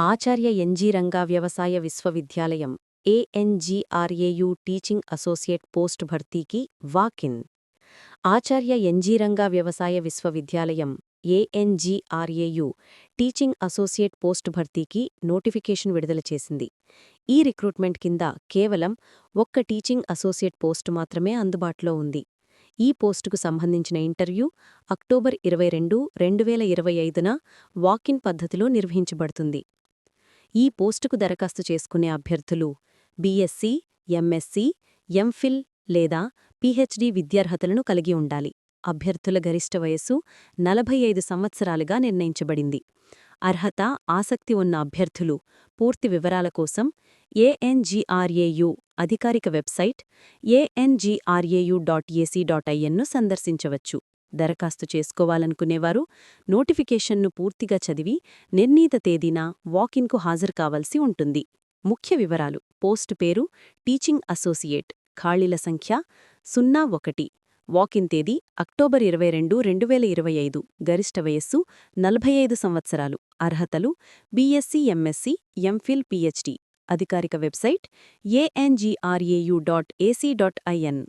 ఆచార్య NG Ranga వ్యవసాయ విశ్వవిద్యాలయం ANGRAU teaching associate post భర్తీకి walk in Acharya NG Ranga వ్యవసాయ విశ్వవిద్యాలయం ఏఎన్జీఆర్ఏయు టీచింగ్ అసోసియేట్ పోస్ట్ భర్తీకి నోటిఫికేషన్ విడుదల చేసింది. ఈ రిక్రూట్మెంట్ కింద కేవలం ఒక్క టీచింగ్ అసోసియేట్ పోస్టు మాత్రమే అందుబాటులో ఉంది. ఈ పోస్టుకు సంబంధించిన ఇంటర్వ్యూ అక్టోబర్ ఇరవై రెండు రెండు వేల ఇరవై ఐదున వాకిన్ పద్ధతిలో నిర్వహించబడుతుంది. ఈ పోస్టుకు దరఖాస్తు చేసుకునే అభ్యర్థులు బీఎస్సీ ఎంఎస్సీ ఎంఫిల్ లేదా పీహెచ్డీ విద్యార్హతలను కలిగి ఉండాలి. అభ్యర్థుల గరిష్ట వయస్సు నలభై ఐదు సంవత్సరాలుగా నిర్ణయించబడింది. అర్హత ఆసక్తి ఉన్న అభ్యర్థులు పూర్తి వివరాల కోసం ఏఎన్జీఆర్ఏయు అధికారిక website ANGRAU dot AC dot ఐఎన్ను సందర్శించవచ్చు. దరఖాస్తు చేసుకోవాలనుకునేవారు నోటిఫికేషన్ను పూర్తిగా చదివి నిర్ణీత తేదీన వాకిన్కు హాజరు కావాల్సి ఉంటుంది. ముఖ్య వివరాలు. పోస్టు పేరు టీచింగ్ అసోసియేట్. ఖాళీల సంఖ్య సున్నా ఒకటి. వాకిన్ తేదీ అక్టోబర్ ఇరవై రెండు రెండు వేల ఇరవై ఐదు. గరిష్ట వయస్సు నలభై ఐదు సంవత్సరాలు. అర్హతలు బీఎస్సీ ఎంఎస్సీ ఎంఫిల్ పీహెచ్డీ. అధికారిక website ANGRAU dot AC dot IN.